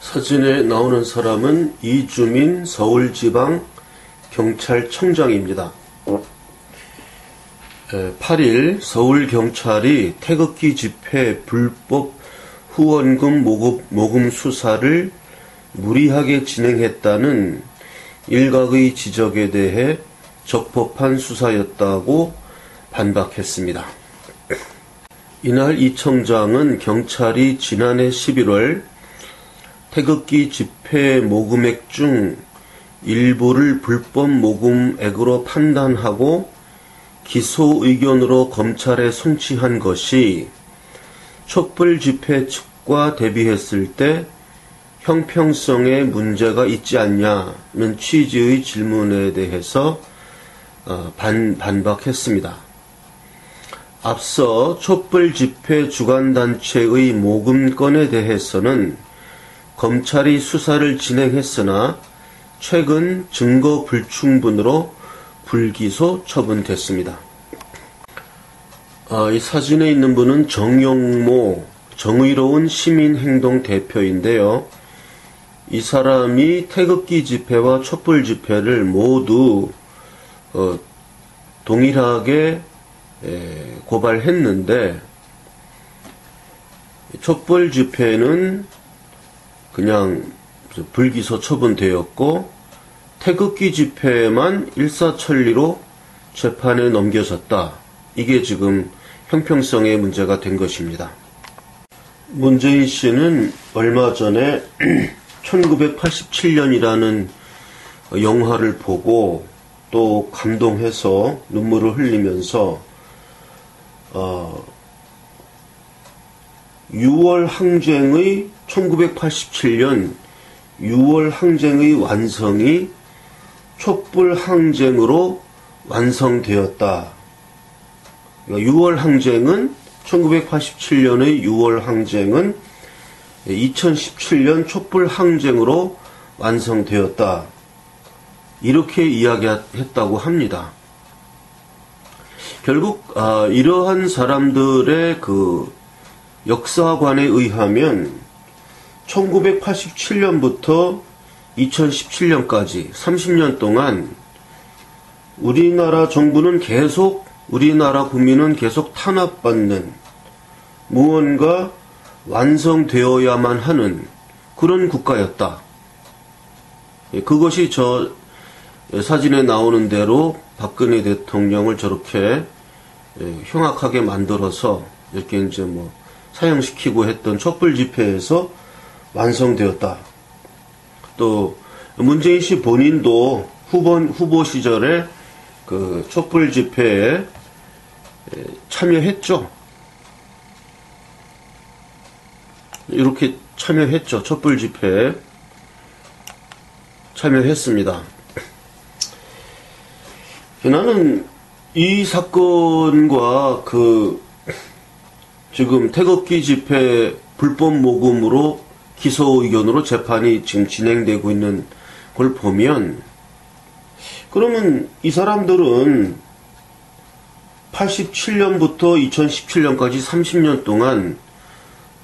사진에 나오는 사람은 이주민 서울지방 경찰청장입니다. 8일 서울경찰이 태극기 집회 불법 후원금 모금, 모금 수사를 무리하게 진행했다는 일각의 지적에 대해 적법한 수사였다고 반박했습니다. 이날 이 청장은 경찰이 지난해 11월 태극기 집회 모금액 중 일부를 불법 모금액으로 판단하고 기소 의견으로 검찰에 송치한 것이 촛불 집회 측과 대비했을 때 형평성에 문제가 있지 않냐는 취지의 질문에 대해서 어, 반, 반박했습니다. 앞서 촛불 집회 주관단체의 모금건에 대해서는 검찰이 수사를 진행했으나 최근 증거 불충분으로 불기소 처분됐습니다. 아, 이 사진에 있는 분은 정용모 정의로운 시민행동 대표인데요. 이 사람이 태극기 집회와 촛불 집회를 모두 어, 동일하게 에, 고발했는데 촛불 집회는 그냥 불기소 처분되었고 태극기 집회만 일사천리로 재판에 넘겨졌다. 이게 지금 형평성의 문제가 된 것입니다. 문재인 씨는 얼마 전에 1987년이라는 영화를 보고 또 감동해서 눈물을 흘리면서 어, 6월 항쟁의 1987년 6월 항쟁의 완성이 촛불 항쟁으로 완성되었다. 6월 항쟁은 1987년의 6월 항쟁은 2017년 촛불 항쟁으로 완성되었다. 이렇게 이야기했다고 합니다. 결국 아, 이러한 사람들의 그 역사관에 의하면 1987년부터 2017년까지 30년 동안 우리나라 정부는 계속 우리나라 국민은 계속 탄압받는 무언가 완성되어야만 하는 그런 국가였다. 예, 그것이 저 사진에 나오는 대로 박근혜 대통령을 저렇게 예, 흉악하게 만들어서 이렇게 이제 뭐 사형시키고 했던 촛불 집회에서 완성되었다. 또 문재인 씨 본인도 후보, 후보 시절에 그 촛불 집회에 참여했죠. 이렇게 참여했죠. 촛불 집회에 참여했습니다. 나는 이 사건과 그 지금 태극기 집회 불법 모금으로 기소 의견으로 재판이 지금 진행되고 있는 걸 보면 그러면 이 사람들은 87년부터 2017년까지 30년 동안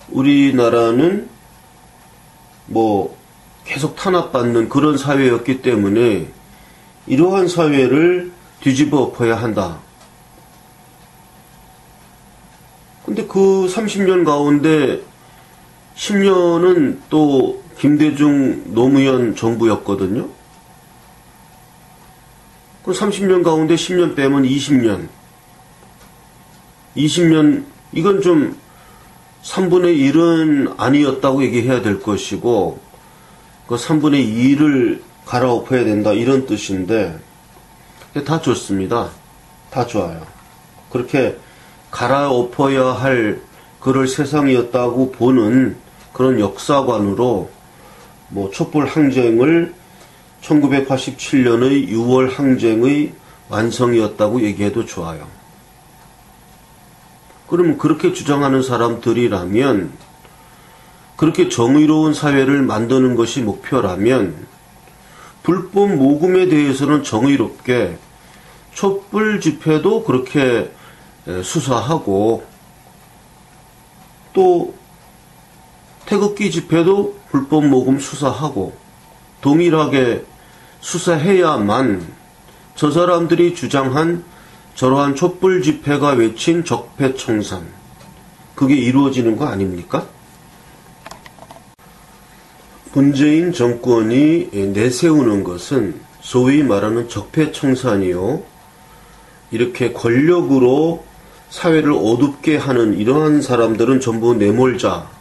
우리나라는 뭐 계속 탄압받는 그런 사회였기 때문에 이러한 사회를 뒤집어 엎어야 한다. 근데 그 30년 가운데 10년은 또 김대중 노무현 정부였거든요. 그 30년 가운데 10년 빼면 20년. 20년, 이건 좀 3분의 1은 아니었다고 얘기해야 될 것이고, 그 3분의 2를 갈아엎어야 된다, 이런 뜻인데, 다 좋습니다. 다 좋아요. 그렇게 갈아엎어야 할 그럴 세상이었다고 보는 그런 역사관으로 뭐 촛불 항쟁을 1987년의 6월 항쟁의 완성이었다고 얘기해도 좋아요. 그럼 그렇게 주장하는 사람들이라면 그렇게 정의로운 사회를 만드는 것이 목표라면 불법 모금에 대해서는 정의롭게 촛불 집회도 그렇게 수사하고 또 태극기 집회도 불법 모금 수사하고 동일하게 수사해야만 저 사람들이 주장한 저러한 촛불 집회가 외친 적폐청산 그게 이루어지는 거 아닙니까? 문재인 정권이 내세우는 것은 소위 말하는 적폐청산이요. 이렇게 권력으로 사회를 어둡게 하는 이러한 사람들은 전부 내몰자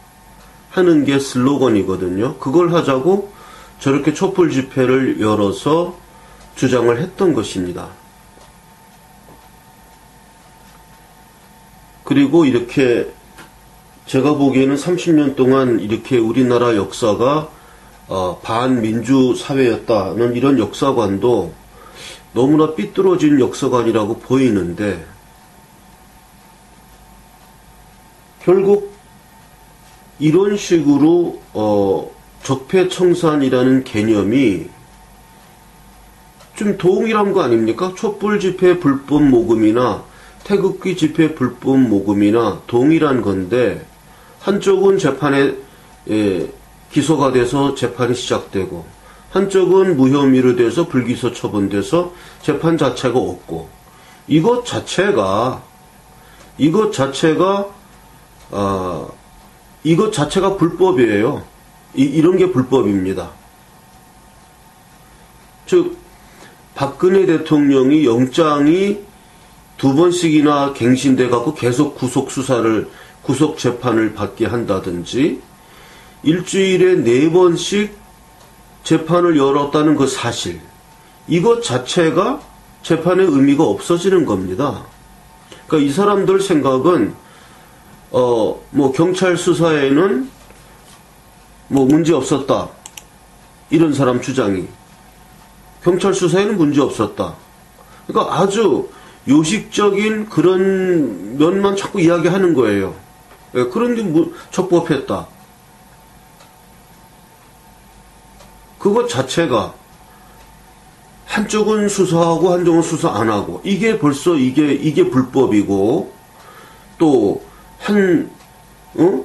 하는 게 슬로건이거든요. 그걸 하자고 저렇게 촛불 집회를 열어서 주장을 했던 것입니다. 그리고 이렇게 제가 보기에는 30년 동안 이렇게 우리나라 역사가 어, 반민주 사회였다는 이런 역사관도 너무나 삐뚤어진 역사관이라고 보이는데 결국 이런 식으로 어, 적폐청산이라는 개념이 좀 동일한 거 아닙니까? 촛불 집회 불법 모금이나 태극기 집회 불법 모금이나 동일한 건데 한쪽은 재판에 예, 기소가 돼서 재판이 시작되고 한쪽은 무혐의로 돼서 불기소 처분돼서 재판 자체가 없고 이것 자체가 이것 자체가 아 이것 자체가 불법이에요. 이, 이런 게 불법입니다. 즉 박근혜 대통령이 영장이 두 번씩이나 갱신돼 갖고 계속 구속 수사를 구속 재판을 받게 한다든지 일주일에 네 번씩 재판을 열었다는 그 사실 이것 자체가 재판의 의미가 없어지는 겁니다. 그러니까 이 사람들 생각은 어 뭐 경찰 수사에는 뭐 문제 없었다 이런 사람 주장이 경찰 수사에는 문제 없었다. 그러니까 아주 요식적인 그런 면만 자꾸 이야기하는 거예요. 예, 그런데 뭐 적법했다. 그것 자체가 한쪽은 수사하고 한쪽은 수사 안 하고 이게 벌써 이게 이게 불법이고 또 한 어?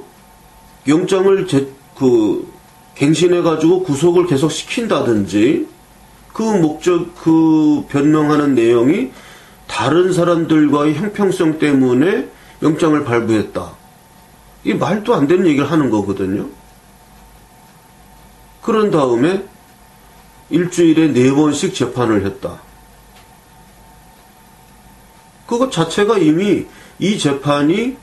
영장을 제, 그 갱신해 가지고 구속을 계속 시킨다든지 그 목적 그 변명하는 내용이 다른 사람들과의 형평성 때문에 영장을 발부했다. 이 말도 안 되는 얘기를 하는 거거든요. 그런 다음에 일주일에 네 번씩 재판을 했다. 그것 자체가 이미 이 재판이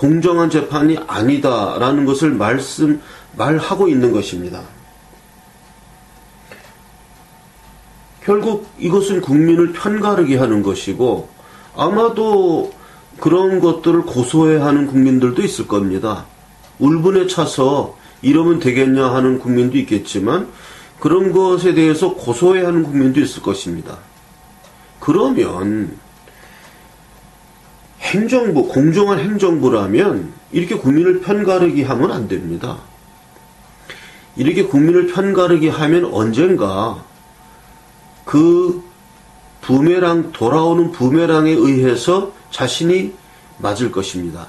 공정한 재판이 아니다라는 것을 말씀, 말하고 있는 것입니다. 결국 이것은 국민을 편가르게 하는 것이고 아마도 그런 것들을 고소해 하는 국민들도 있을 겁니다. 울분에 차서 이러면 되겠냐 하는 국민도 있겠지만 그런 것에 대해서 고소해 하는 국민도 있을 것입니다. 그러면 행정부, 공정한 행정부라면 이렇게 국민을 편가르기 하면 안 됩니다. 이렇게 국민을 편가르기 하면 언젠가 그 부메랑, 돌아오는 부메랑에 의해서 자신이 맞을 것입니다.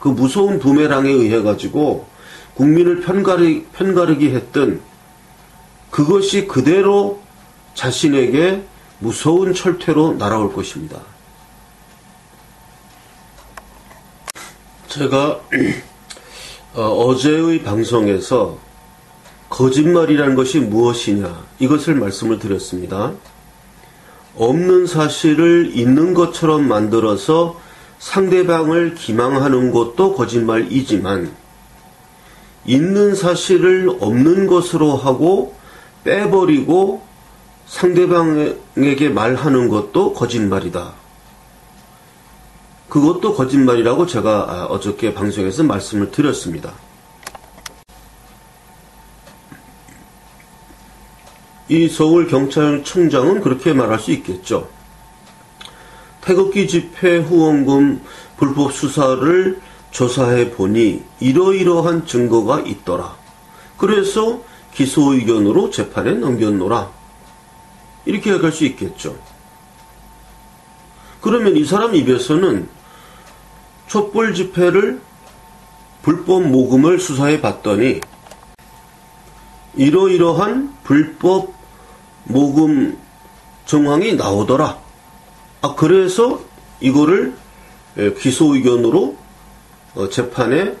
그 무서운 부메랑에 의해 가지고 국민을 편가르, 편가르기 했던 그것이 그대로 자신에게 무서운 철퇴로 날아올 것입니다. 제가 어, 제의 방송에서 거짓말이라는 것이 무엇이냐 이것을 말씀을 드렸습니다. 없는 사실을 있는 것처럼 만들어서 상대방을 기망하는 것도 거짓말이지만 있는 사실을 없는 것으로 하고 빼버리고 상대방에게 말하는 것도 거짓말이다. 그것도 거짓말이라고 제가 아, 어저께 방송에서 말씀을 드렸습니다. 이 서울 경찰청장은 그렇게 말할 수 있겠죠. 태극기 집회 후원금 불법 수사를 조사해 보니 이러이러한 증거가 있더라. 그래서 기소 의견으로 재판에 넘겼노라. 이렇게 얘기할 수 있겠죠. 그러면 이 사람 입에서는 촛불 집회를 불법 모금을 수사해 봤더니 이러이러한 불법 모금 정황이 나오더라. 아, 그래서 이거를 기소 의견으로 어, 재판에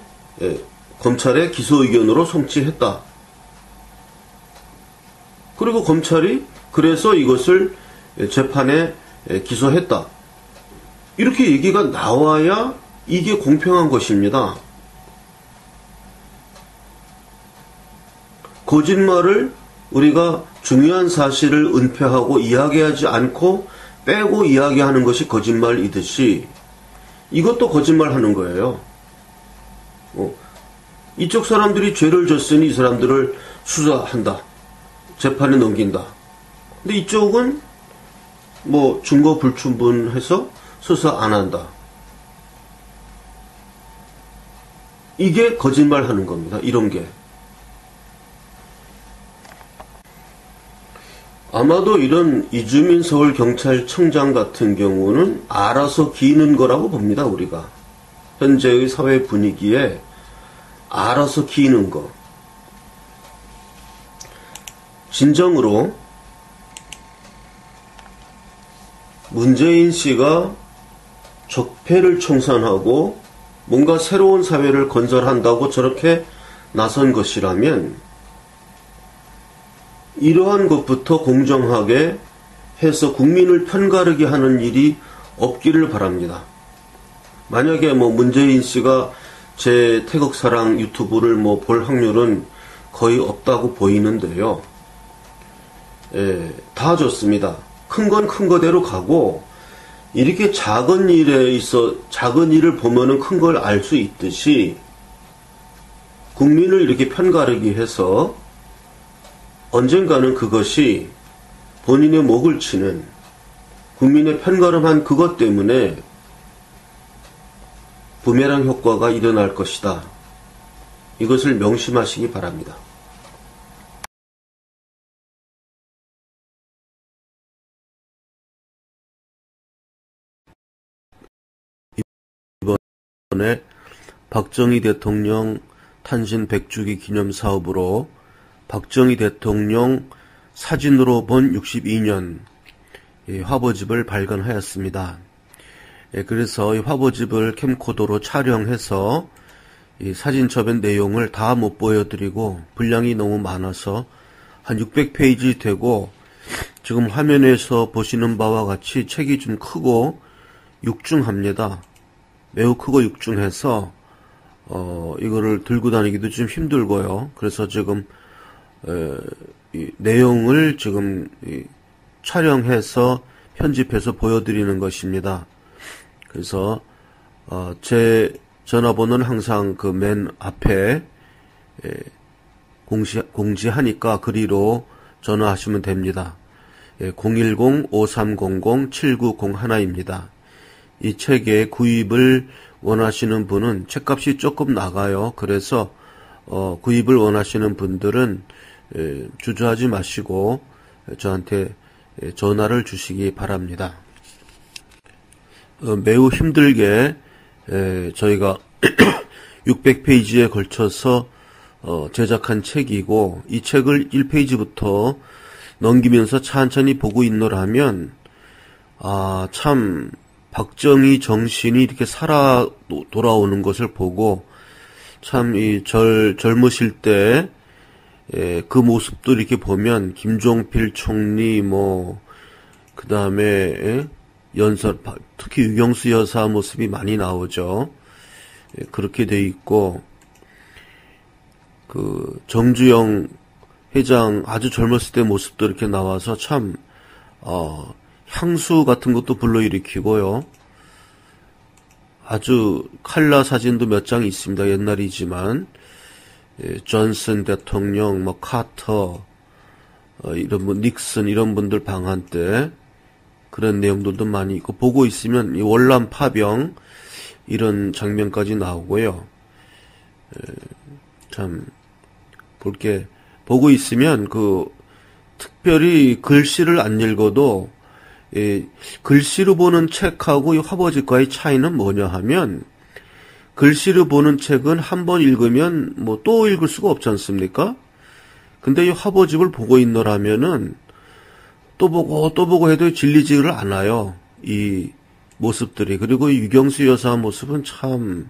검찰의 기소 의견으로 송치했다. 그리고 검찰이 그래서 이것을 재판에 기소했다. 이렇게 얘기가 나와야 이게 공평한 것입니다. 거짓말을 우리가 중요한 사실을 은폐하고 이야기하지 않고 빼고 이야기하는 것이 거짓말이듯이 이것도 거짓말하는 거예요. 어, 이쪽 사람들이 죄를 졌으니 이 사람들을 수사한다. 재판에 넘긴다. 근데 이쪽은 뭐 증거 불충분해서 수사 안 한다. 이게 거짓말 하는 겁니다. 이런 게. 아마도 이런 이주민 서울경찰청장 같은 경우는 알아서 기는 거라고 봅니다, 우리가. 현재의 사회 분위기에 알아서 기는 거. 진정으로 문재인 씨가 적폐를 청산하고 뭔가 새로운 사회를 건설한다고 저렇게 나선 것이라면 이러한 것부터 공정하게 해서 국민을 편가르게 하는 일이 없기를 바랍니다. 만약에 뭐 문재인 씨가 제 태극사랑 유튜브를 뭐 볼 확률은 거의 없다고 보이는데요. 예, 다 좋습니다. 큰 건 큰 거대로 가고 이렇게 작은 일에 있어 작은 일을 보면은 큰 걸 알 수 있듯이 국민을 이렇게 편가르기 해서 언젠가는 그것이 본인의 목을 치는 국민의 편가름한 그것 때문에 부메랑 효과가 일어날 것이다. 이것을 명심하시기 바랍니다. 이번에 박정희 대통령 탄신 100주기 기념 사업으로 박정희 대통령 사진으로 본 62년 화보집을 발견하였습니다. 예, 그래서 이 화보집을 캠코더로 촬영해서 사진첩의 내용을 다 못 보여드리고 분량이 너무 많아서 한 600페이지 되고 지금 화면에서 보시는 바와 같이 책이 좀 크고 육중합니다. 매우 크고 육중해서 어, 이거를 들고 다니기도 좀 힘들고요. 그래서 지금 어, 내용을 지금 촬영해서 편집해서 보여드리는 것입니다. 그래서 어, 제 전화번호는 항상 그 맨 앞에 공시, 공지하니까 그리로 전화하시면 됩니다. 010-5300-7901입니다. 이 책의 구입을 원하시는 분은 책값이 조금 나가요. 그래서 어, 구입을 원하시는 분들은 예, 주저하지 마시고 저한테 전화를 주시기 바랍니다. 어, 매우 힘들게 저희가 600페이지에 걸쳐서 어, 제작한 책이고 이 책을 1페이지부터 넘기면서 천천히 보고 있노라면 아참 박정희 정신이 이렇게 살아 돌아오는 것을 보고 참이 젊으실 때 예, 그 모습도 이렇게 보면 김종필 총리 뭐 그 다음에 예? 연설 특히 유경수 여사 모습이 많이 나오죠. 예, 그렇게 돼 있고 그 정주영 회장 아주 젊었을 때 모습도 이렇게 나와서 참 어, 향수 같은 것도 불러일으키고요. 아주 칼라 사진도 몇 장 있습니다. 옛날이지만 예, 존슨 대통령, 뭐 카터, 어, 이런 뭐 닉슨 이런 분들 방한 때 그런 내용들도 많이 있고 보고 있으면 이 월남 파병 이런 장면까지 나오고요. 예, 참 볼게 보고 있으면 그 특별히 글씨를 안 읽어도 예, 글씨로 보는 책하고 이 화보집과의 차이는 뭐냐 하면 글씨를 보는 책은 한 번 읽으면 뭐 또 읽을 수가 없지 않습니까? 근데 이 화보집을 보고 있노라면은 또 보고 또 보고 해도 질리지를 않아요. 이 모습들이. 그리고 유경수 여사 모습은 참,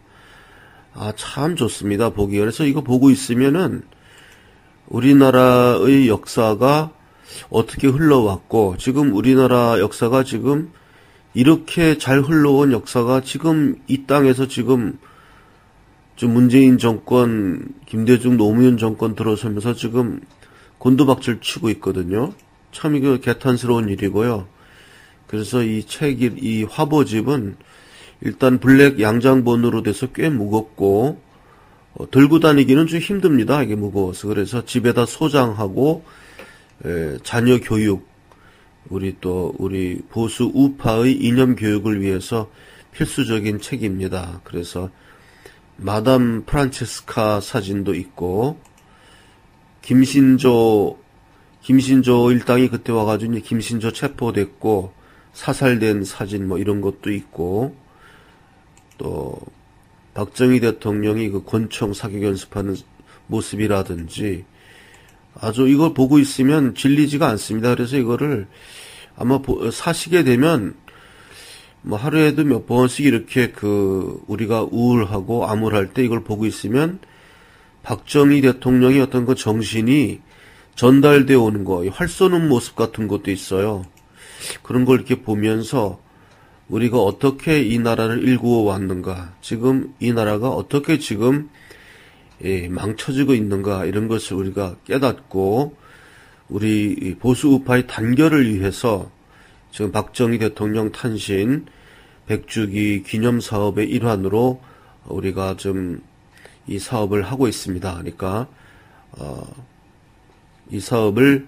아, 참 좋습니다. 보기. 그래서 이거 보고 있으면은 우리나라의 역사가 어떻게 흘러왔고, 지금 우리나라 역사가 지금 이렇게 잘 흘러온 역사가 지금 이 땅에서 지금 좀 문재인 정권, 김대중 노무현 정권 들어서면서 지금 곤두박질 치고 있거든요. 참 이거 개탄스러운 일이고요. 그래서 이 책, 이 화보집은 일단 블랙 양장본으로 돼서 꽤 무겁고, 어, 들고 다니기는 좀 힘듭니다. 이게 무거워서. 그래서 집에다 소장하고, 에, 자녀 교육, 우리 또, 우리 보수 우파의 이념 교육을 위해서 필수적인 책입니다. 그래서 마담 프란체스카 사진도 있고, 김신조, 김신조 일당이 그때 와가지고 김신조 체포됐고, 사살된 사진 뭐 이런 것도 있고, 또, 박정희 대통령이 그 권총 사격 연습하는 모습이라든지, 아주 이걸 보고 있으면 질리지가 않습니다. 그래서 이거를 아마 사시게 되면 뭐 하루에도 몇 번씩 이렇게 그 우리가 우울하고 암울할 때 이걸 보고 있으면 박정희 대통령의 어떤 그 정신이 전달되어 오는 거, 활 쏘는 모습 같은 것도 있어요. 그런 걸 이렇게 보면서 우리가 어떻게 이 나라를 일구어 왔는가, 지금 이 나라가 어떻게 지금 예, 망쳐지고 있는가 이런 것을 우리가 깨닫고 우리 보수 우파의 단결을 위해서 지금 박정희 대통령 탄신 100주기 기념 사업의 일환으로 우리가 좀 이 사업을 하고 있습니다. 그러니까 어, 이 사업을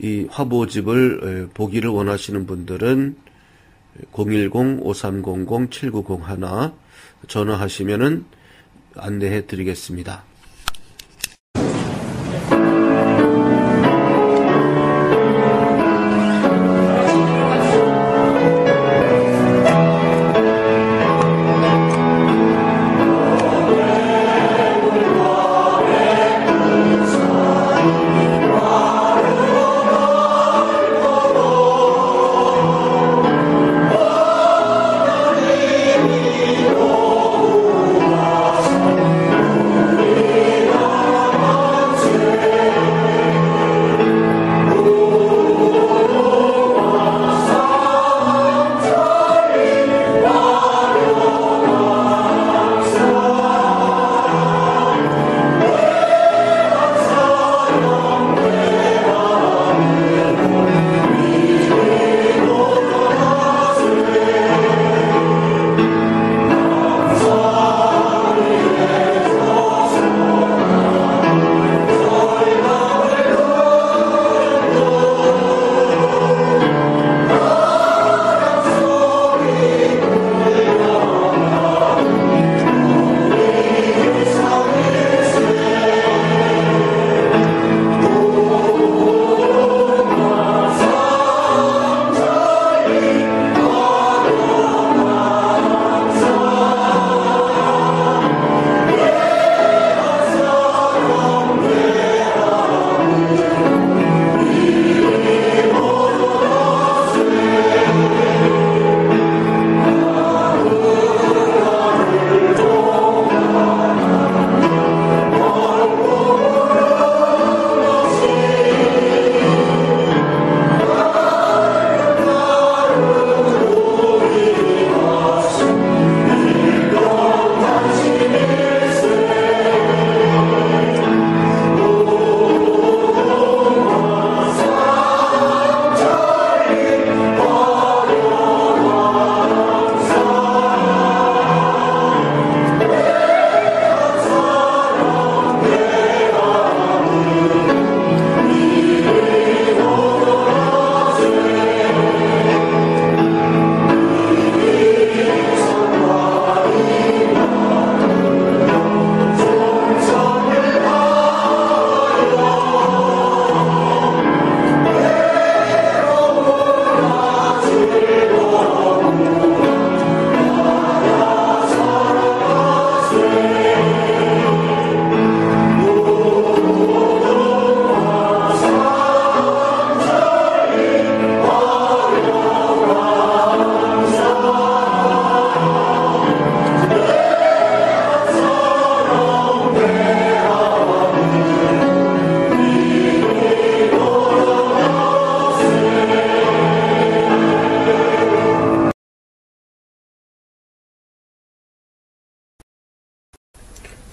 이 화보집을 예, 보기를 원하시는 분들은 010-5300-7901 전화하시면은 안내해 드리겠습니다.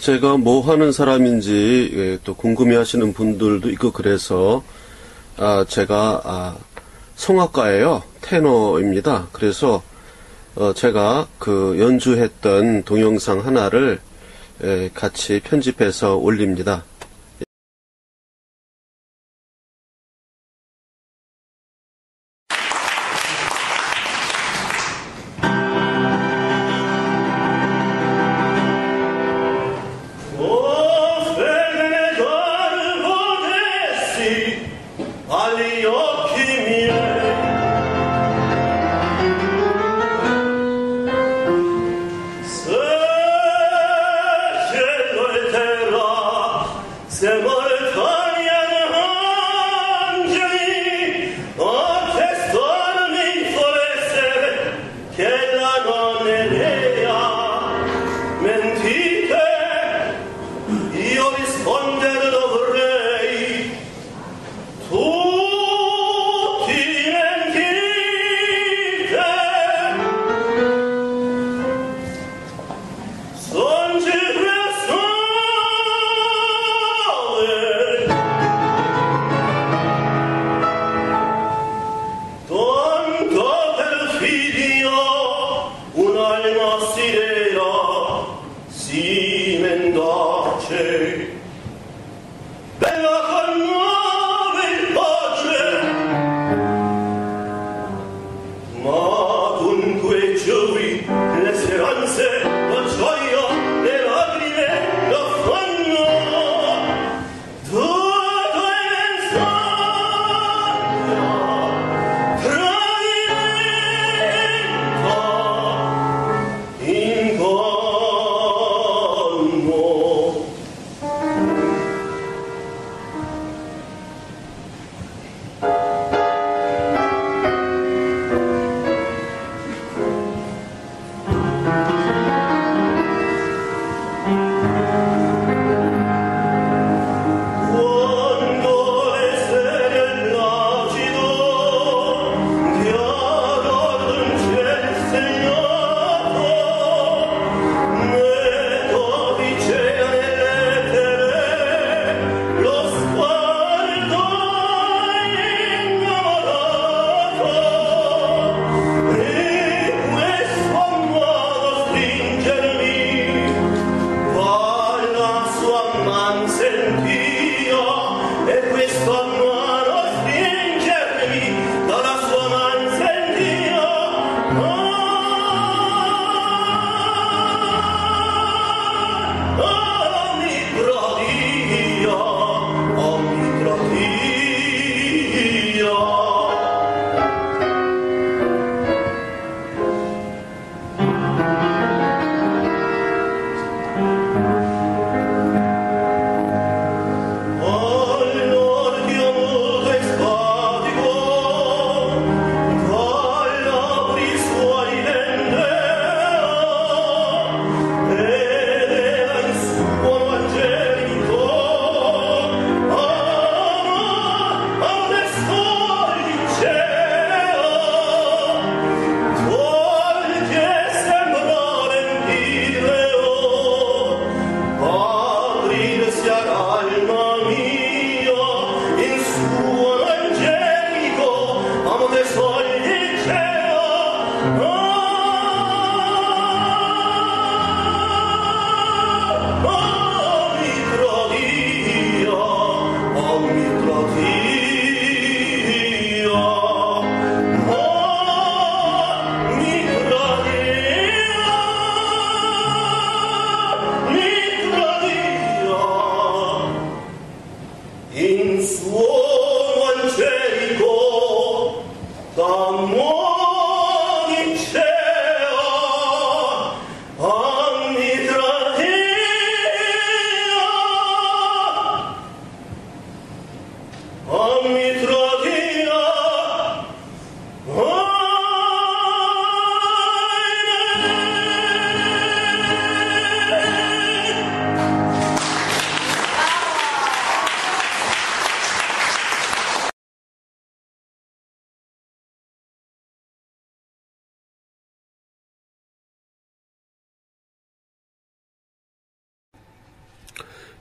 제가 뭐 하는 사람인지 예, 또 궁금해하시는 분들도 있고 그래서 아, 제가 아, 성악가예요 테너입니다. 그래서 어, 제가 그 연주했던 동영상 하나를 예, 같이 편집해서 올립니다.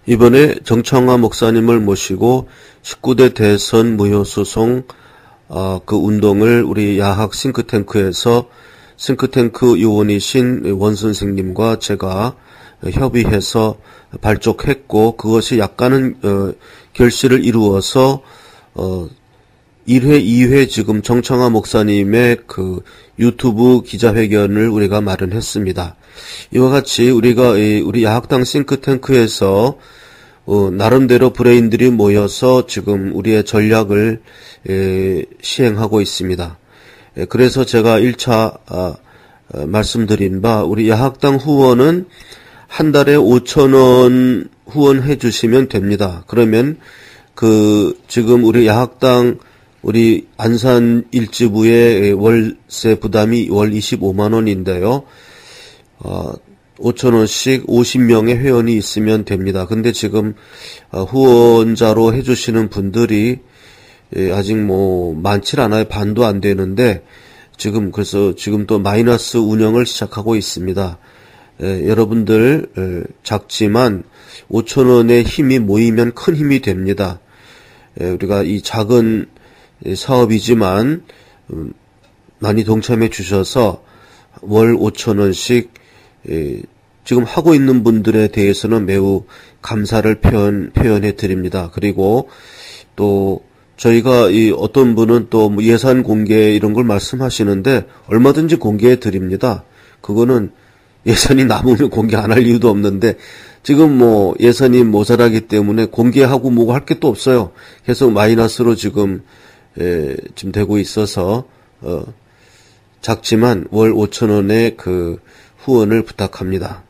이번에 정청화 목사님을 모시고 19대 대선 무효소송 어, 그 운동을 우리 야학 싱크탱크에서 싱크탱크 요원이신 원 선생님과 제가 협의해서 발족했고 그것이 약간은 어, 결실을 이루어서 어, 1회, 2회 지금 정청화 목사님의 그 유튜브 기자회견을 우리가 마련했습니다. 이와 같이 우리가 우리 야학당 싱크탱크에서 어, 나름대로 브레인들이 모여서 지금 우리의 전략을 에, 시행하고 있습니다. 에, 그래서 제가 1차 아, 어, 말씀드린 바 우리 야학당 후원은 한 달에 5천 원 후원해 주시면 됩니다. 그러면 그 지금 우리 야학당 우리 안산 일지부의 월세 부담이 월 25만 원인데요. 어, 5천 원씩 50명의 회원이 있으면 됩니다. 근데 지금 어, 후원자로 해주시는 분들이 예, 아직 뭐 많질 않아요. 반도 안 되는데 지금 그래서 지금 또 마이너스 운영을 시작하고 있습니다. 예, 여러분들 예, 작지만 5천 원의 힘이 모이면 큰 힘이 됩니다. 우리가 이 작은 사업이지만 음, 많이 동참해 주셔서 월 5천 원씩 지금 하고 있는 분들에 대해서는 매우 감사를 표현, 표현해 드립니다. 그리고 또 저희가 이 어떤 분은 또뭐 예산 공개 이런 걸 말씀하시는데 얼마든지 공개해 드립니다. 그거는 예산이 남으면 공개 안 할 이유도 없는데 지금 뭐 예산이 모자라기 때문에 공개하고 뭐고 할 게 또 없어요. 계속 마이너스로 지금 에, 지금 되고 있어서 어, 작지만 월 5천 원의 그 후원을 부탁합니다.